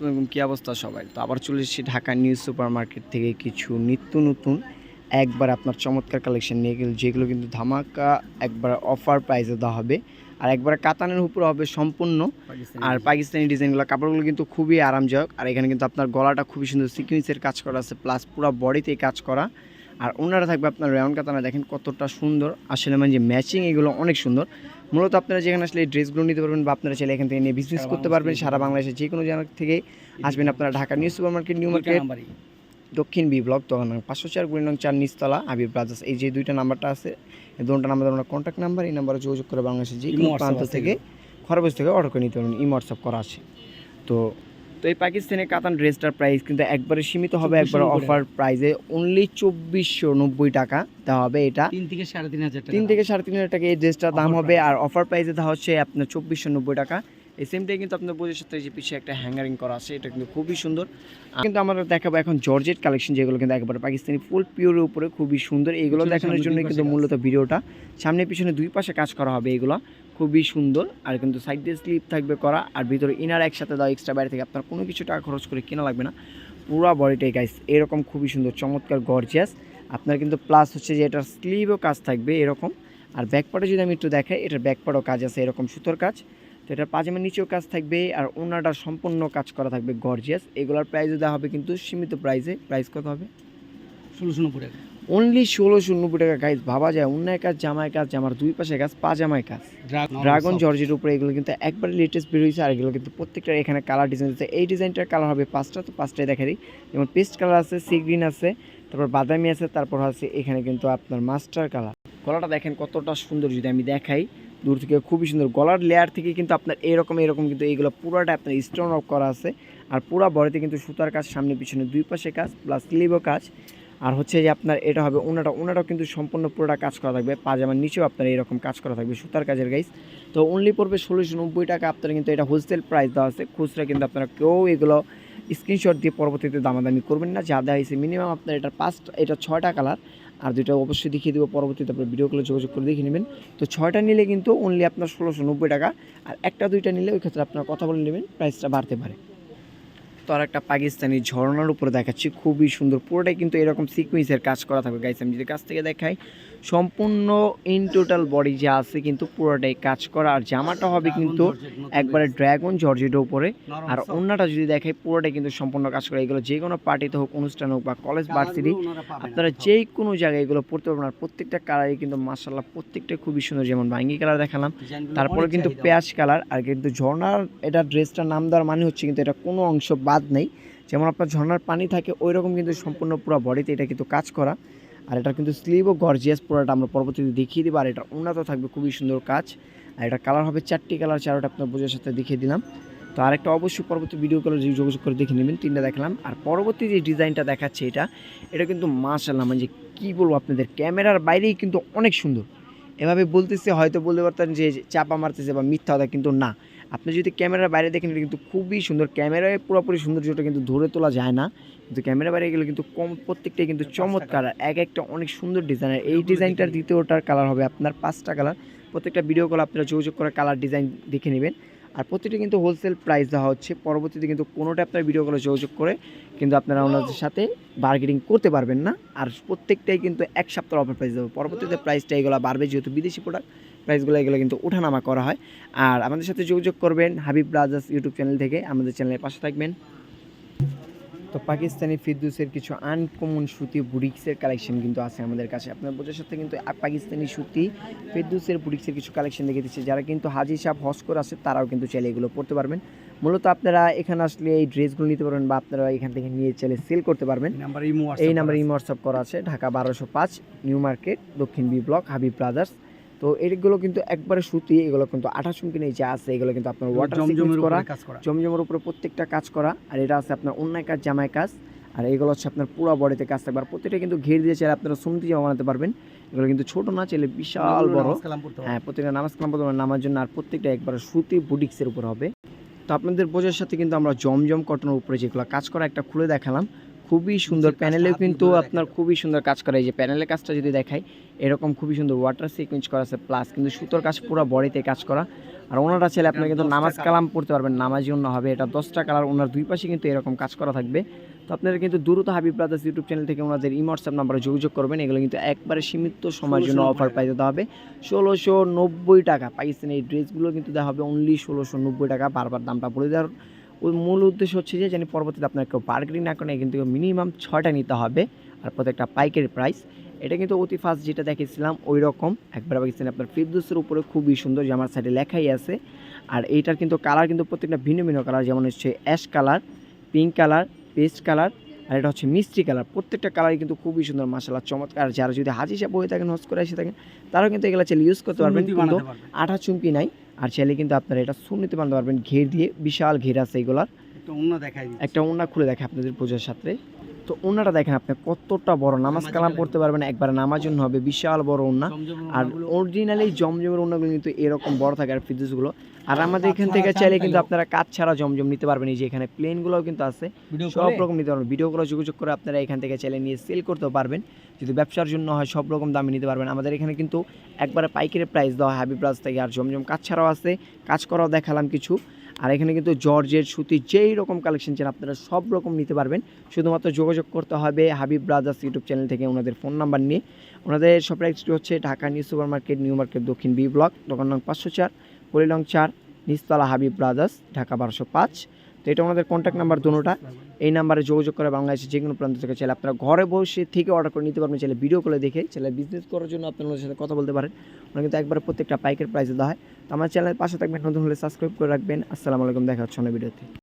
আসসালামাইকুম কী অবস্থা সবাই? তো আবার চলে এসেছি ঢাকা নিউজ সুপার মার্কেট থেকে কিছু নিত্য নতুন একবার আপনার চমৎকার কালেকশন নিয়ে গেল যেগুলো কিন্তু ধামাকা একবার অফার প্রাইসে দেওয়া হবে। আর একবার কাতানের উপরে হবে সম্পূর্ণ। আর পাকিস্তানি ডিজাইনগুলো কাপড়গুলো কিন্তু খুবই আরামদায়ক। আর এখানে কিন্তু আপনার গলাটা খুবই সুন্দর সিকুয়েন্সের কাজ করা আছে প্লাস পুরো বডিতে কাজ করা। আর ওনারা থাকবে আপনার রাউন্ড কাতানা দেখেন কতটা সুন্দর। আসলে মানে যে ম্যাচিং এগুলো অনেক সুন্দর। মূলত আপনারা যেখানে আসলে এই ড্রেসগুলো নিতে পারবেন বা আপনারা চাইলে এখান থেকে নিয়ে বিজনেস করতে পারবেন সারা বাংলাদেশে যে কোনো জায়গা থেকে আসবেন আপনারা Dhaka new super market new market দক্ষিণ বি ব্লক তখন পাঁচশো চার গুলি নং চার নিচতলা আবি ব্রাদার্স। এই যে দুইটা নাম্বারটা আছে এই দুটা নাম্বার আমরা কন্ট্যাক্ট নাম্বার এই নাম্বারে যোগাযোগ করে বাংলাদেশের যে কোনো প্রান্ত থেকে খরবস থেকে অর্ডার করে নিতে পারবেন। ইমো হোয়াটসঅ্যাপ করা আছে। তো তো এই পাকিস্তানের কাতান ড্রেসটার প্রাইস কিন্তু একবারে সীমিত হবে একবার অফার প্রাইসে অনলি চব্বিশশো নব্বই টাকা দেওয়া হবে এটা। তিন থেকে সাড়ে তিন হাজার তিন থেকে সাড়ে তিন হাজার টাকা এই ড্রেসটার দাম হবে আর অফার প্রাইসে দেওয়া হচ্ছে আপনার চব্বিশশো নব্বই টাকা। এই সেমটাই কিন্তু আপনার বোঝার সাথে যে পিছিয়ে একটা হ্যাঙ্গারিং করা আছে এটা কিন্তু খুবই সুন্দর। কিন্তু আমরা দেখাবো এখন জর্জেট কালেকশন যেগুলো কিন্তু একবারে পাকিস্তানি ফুল পিওরের উপরে খুবই সুন্দর। এইগুলো দেখানোর জন্য কিন্তু মূলত ভিডিওটা। সামনে পিছনে দুই পাশে কাজ করা হবে এগুলো। খুবই সুন্দর আর কিন্তু সাইড দিয়ে স্লিপ থাকবে করা আর ভিতরে ইনার একসাথে দেওয়া এক্সট্রা বাইরে থেকে আপনার কোনো কিছু টাকা খরচ করে কেনা লাগবে না। পুরো বডিটাই গাইস এরকম খুবই সুন্দর, চমৎকার গর্জিয়াস আপনার কিন্তু প্লাস হচ্ছে যে এটার স্লিভও কাজ থাকবে এরকম। আর ব্যাকপাটে যদি আমি একটু দেখাই, এটার ব্যাকপাটও কাজ আছে এরকম সুতোর কাজ। তো এটার পাজামার নিচেও কাজ থাকবে আর ওনাটার সম্পূর্ণ কাজ করা থাকবে গর্জিয়াস এগুলোর প্রাইসও দেওয়া হবে কিন্তু সীমিত প্রাইসে প্রাইস কত হবে? ষোলোশো নব্বই টাকা। অনলি ষোলোশো নব্বই টাকা। গাইজ ভাবা যায় অন্যায় কাজ জামায় কাজ জামার দুই পাশে কাজ পাজামায় কাজ। ড্রাগন জর্জের উপরে এগুলো কিন্তু একবারে লেটেস্ট বেরোয়েছে আর এগুলো কিন্তু প্রত্যেকটার এখানে কালার ডিজাইন আছে। এই ডিজাইনটার কালার হবে পাঁচটা তো পাঁচটাই দেখা দিই। যেমন পেস্ট কালার আছে সি গ্রিন আছে তারপর বাদামি আছে তারপর আছে এখানে কিন্তু আপনার মাস্টার কালার গলাটা দেখেন কতটা সুন্দর যদি আমি দেখাই দূর থেকে খুবই সুন্দর। গলার লেয়ার থেকে কিন্তু আপনার এরকম এরকম কিন্তু এইগুলো পুরোটা আপনার স্টোন অফ করা আছে। আর পুরো বডিতে কিন্তু সুতার কাজ সামনে পিছনে দুই পাশে কাজ প্লাস স্লিভও কাজ। আর হচ্ছে যে আপনার এটা হবে ওনাটা, ওনাটাও কিন্তু সম্পূর্ণ পুরোটা কাজ করা থাকবে, পাজামার নিচেও আপনার এরকম কাজ করা থাকবে, সুতার কাজের গাইস তো অনলি পড়বে ষোলোশো নব্বই টাকা, আপনারা কিন্তু এটা হোলসেল প্রাইস দেওয়া আছে। খুচরা কিন্তু আপনারা কেউ এগুলো স্ক্রিনশট দিয়ে পরবর্তীতে দামাদামি করবেন না। যা দেওয়া হয়েছে মিনিমাম আপনার এটা পাঁচটা এটা ছয়টা কালার আর দুইটা অবশ্যই দেখিয়ে দেবো পরবর্তীতে, আপনার ভিডিওগুলো যোগাযোগ করে দেখে নেবেন। তো ছয়টা নিলে কিন্তু অনলি আপনার ষোলোশো নব্বই টাকা, আর একটা দুইটা নিলে ওই ক্ষেত্রে আপনার কথা বলে নেবেন প্রাইসটা বাড়তে পারে। আর একটা পাকিস্তানি ঝর্ণার উপরে দেখাচ্ছি খুবই সুন্দর। পুরোটাই কিন্তু এরকম সিকুয়েন্সের কাজ করা থাকবে। গাইস আমি যদি কাছ থেকে দেখাই সম্পূর্ণ ইন টোটাল বডি যা আছে কিন্তু পুরোটাই কাজ করা। আর জামাটা হবে কিন্তু একবারে ড্রাগন জর্জেটের উপরে। আর অন্যটা যদি দেখাই পুরোটাই কিন্তু সম্পূর্ণ কাজ করা। এগুলো যে কোনো পার্টিতে হোক অনুষ্ঠান হোক বা কলেজ ভার্সিটি আপনারা যে কোনো জায়গায় এগুলো পড়তে পারবেন। আর প্রত্যেকটা কালারই কিন্তু মার্শাল্লাহ প্রত্যেকটা খুবই সুন্দর। যেমন ভাঙ্গি কালার দেখালাম তারপরে কিন্তু পেঁয়াজ কালার আর কিন্তু ঝর্ণার এটা ড্রেসটার নাম দেওয়ার মানে হচ্ছে কিন্তু এটা কোনো অংশ বাদ নেই। যেমন আপনার ঝর্ণার পানি থাকে ওই রকম কিন্তু সম্পূর্ণ পুরো বডিতে এটা কিন্তু কাজ করা। আর এটা কিন্তু স্লিভও গর্জিয়াস পুরোটা আমরা পরবর্তীতে দেখিয়ে দিব। আর এটা উন্নত থাকবে, খুবই সুন্দর কাজ। আর এটা কালার হবে চারটি কালার চারোটা আপনার বোঝার সাথে দেখিয়ে দিলাম। তো আরেকটা অবশ্যই পরবর্তী ভিডিও কলে যোগাযোগ করে দেখে নেবেন, তিনটা দেখলাম। আর পরবর্তী যে ডিজাইনটা দেখাচ্ছে এটা এটা কিন্তু মাশাল্লাহ মানে কী বলব আপনাদের, ক্যামেরার বাইরেই কিন্তু অনেক সুন্দর। এভাবে বলতেছে, হয়তো বলতে পারতেন যে চাপা মারতেছে বা মিথ্যা কথা, কিন্তু না। আপনি যদি ক্যামেরার বাইরে দেখেন এটা কিন্তু খুবই সুন্দর। ক্যামেরায় পুরোপুরি সৌন্দর্যটা কিন্তু ধরে তোলা যায় না। কিন্তু ক্যামেরা বাইরে গেলে কিন্তু কম প্রত্যেকটাই কিন্তু চমৎকার। এক একটা অনেক সুন্দর ডিজাইন এই ডিজাইনটার দ্বিতীয়টার কালার হবে আপনার পাঁচটা কালার প্রত্যেকটা ভিডিও কল আপনারা যোগাযোগ করে কালার ডিজাইন দেখে নেবেন। আর প্রত্যেকটা কিন্তু হোলসেল প্রাইস দেওয়া হচ্ছে। পরবর্তীতে কিন্তু কোনোটা আপনার ভিডিও কলে যোগাযোগ করে কিন্তু আপনারা ওনাদের সাথে বার্গেনিং করতে পারবেন না। আর প্রত্যেকটাই কিন্তু এক সপ্তাহ অফার প্রাইস দেবো। পরবর্তীতে প্রাইসটা এগুলো বাড়বে যেহেতু বিদেশি প্রোডাক্ট প্রাইসগুলো এগুলো কিন্তু ওঠানামা করা হয়। আর আমাদের সাথে যোগাযোগ করবেন হাবিব ব্রাদার্স ইউটিউব চ্যানেল থেকে। আমাদের চ্যানেলের পাশে থাকবেন। তো পাকিস্তানি ফিরদুসের কিছু আনকমন সুতি বুটিক্সের কালেকশন কিন্তু আছে আমাদের কাছে। আপনার বোঝার সাথে কিন্তু পাকিস্তানি সুতি ফিরদুসের বুটিক্সের কিছু কালেকশন দেখে দিচ্ছে। যারা কিন্তু হাজি সাহেব হজ করে আছে তারাও কিন্তু চাইলে এগুলো পড়তে পারবেন। মূলত আপনারা এখানে আসলে এই ড্রেসগুলো নিতে পারবেন বা আপনারা এখান থেকে নিয়ে চাইলে সেল করতে পারবেন। এই নাম্বারে ইমো হোয়াটসঅ্যাপ করা আছে। ঢাকা বারোশো পাঁচ নিউ মার্কেট দক্ষিণ বি ব্লক হাবিব ব্রাদার্স তো এইগুলো কিন্তু একবারে সুতি এগুলো কিন্তু আঠাশ চুমকি যা আছে এগুলো কিন্তু আপনার ওয়াটার করা কাজ করা। জমজমের উপরে প্রত্যেকটা কাজ করা আর এটা আছে আপনার অন্যায় কাজ জামায় কাজ আর এগুলো হচ্ছে আপনার পুরো বডিতে কাজ থাকবে। আর প্রত্যেকটা কিন্তু ঘের দিয়ে চাইলে আপনারা সুন্নতি জামা বানাতে পারবেন। এগুলো কিন্তু ছোট না চাইলে বিশাল বড়। হ্যাঁ প্রত্যেকটা নামাজ কালাম পড়তে পারবেন, নামার জন্য আর প্রত্যেকটা একবার সুতি বুটিক্সের উপর হবে। তো আপনাদের বোঝার সাথে কিন্তু আমরা জমজম কটনের উপরে যেগুলো কাজ করা একটা খুলে দেখালাম। খুবই সুন্দর প্যানেলেও কিন্তু আপনার খুবই সুন্দর কাজ করা। এই যে প্যানেলের কাজটা যদি দেখাই এরকম খুবই সুন্দর ওয়াটার সিকুয়েন্স করা আছে প্লাস কিন্তু সুতোর কাজ পুরো বডিতে কাজ করা। আর ওনারা চাইলে আপনারা কিন্তু নামাজ কালাম পড়তে পারবেন নামাজি অন্য হবে এটা দশটা কালার ওনার দুই পাশে কিন্তু এরকম কাজ করা থাকবে। তো আপনারা কিন্তু দ্রুত হাবিব ব্রাদার্স ইউটিউব চ্যানেল থেকে ওনাদের হোয়াটসঅ্যাপ নাম্বারে যোগাযোগ করবেন এগুলো কিন্তু একবারে সীমিত সময়ের জন্য অফার পাই দিতে হবে। ষোলোশো নব্বই টাকা পাইছেন এই ড্রেসগুলো কিন্তু দেওয়া হবে অনলি ষোলোশো নব্বই টাকা বারবার দামটা বলে দেওয়ার ওই মূল উদ্দেশ্য হচ্ছে যে জানি পরবর্তীতে আপনার কেউ বার্গেনিং না করেন কিন্তু মিনিমাম ছয়টা নিতে হবে আর প্রত্যেকটা পাইকের প্রাইস এটা কিন্তু অতি ফার্স্ট যেটা দেখেছিলাম ওই রকম একবার পাকিস্তানি আপনার ফিরদোসের উপরে খুবই সুন্দর যে আমার সাইডে লেখাই আছে। আর এইটার কিন্তু কালার কিন্তু প্রত্যেকটা ভিন্ন ভিন্ন কালার যেমন হচ্ছে ash colour pink colour paste colour আর এটা হচ্ছে মিষ্টি কালার প্রত্যেকটা কালারই কিন্তু খুবই সুন্দর মাসাল্লাহ চমৎকার। আর যারা যদি হাজি সাহেব হয়ে থাকেন হজ করে এসে থাকেন তারাও কিন্তু এগুলো চাইলে ইউজ করতে পারবেন। কিন্তু পারবেন। আঠা চুমকি নাই। আর চাইলে কিন্তু আপনারা এটা সুন্নিতে বানাতে পারবেন। ঘের দিয়ে বিশাল ঘের আছে এগুলার। একটা অন্য দেখায় একটা ওনা খুলে দেখে আপনাদের পূজার সাথে। তো ওনাটা দেখেন আপনি কতটা বড় নামাজ কালাম। পড়তে পারবেন একবার নামাজ জন্য হবে বিশাল বড় ওনা আর অরিজিনালি জমজমের ওনাগুলো কিন্তু এরকম বড় থাকে আর ফিদুসগুলো আর আর আমাদের এখান থেকে চাইলে কিন্তু আপনারা কাজ ছাড়া জমজম নিতে পারবেন এই যে এখানে প্লেনগুলোও কিন্তু আছে। ভিডিও সব রকম নিতে পারবেন। ভিডিওগুলো যোগাযোগ করে আপনারা এখান থেকে চাইলে নিয়ে সেল করতেও পারবেন। যদি ব্যবসার জন্য হয় সব রকম দামে নিতে পারবেন। আমাদের এখানে কিন্তু একবারে পাইকারি প্রাইস দেওয়া হাবি প্লাস থেকে। আর জমজম কাজ ছাড়াও আছে। কাজ করাও দেখালাম কিছু। আর এখানে কিন্তু জর্জের সুতি যেই রকম কালেকশন চান আপনারা সব রকম নিতে পারবেন। শুধুমাত্র যোগাযোগ করতে হবে হাবিব ব্রাদার্স ইউটিউব চ্যানেল থেকে ওনাদের ফোন নাম্বার নিয়ে। ওনাদের শপের অ্যাড্রেসটি হচ্ছে Dhaka new super market new market, দক্ষিণ বি ব্লক, দোকান নং পাঁচশো চার পলিলং চার, নিচতলা হাবিব ব্রাদার্স, ঢাকা বারোশো পাঁচ। তো এটা আমাদের কন্ট্যাক্ট নাম্বার দুটোটা এই নাম্বারে যোগাযোগ করে বাংলাদেশে যে কোনো প্রান্ত থেকে চাইলে আপনারা ঘরে বসে থেকে অর্ডার করে নিতে পারবেন, চাইলে ভিডিও কলে দেখে, চাইলে বিজনেস করার জন্য আপনার সাথে কথা বলতে পারেন। ওরা কিন্তু একবারে প্রত্যেকটা পাইকের প্রাইস দেওয়া হয়। তো আমার চ্যানেলের পাশে থাকবেন, নতুন হলে সাবস্ক্রাইব করে রাখবেন। আসসালামু আলাইকুম, দেখা হচ্ছে অন্য ভিডিওতে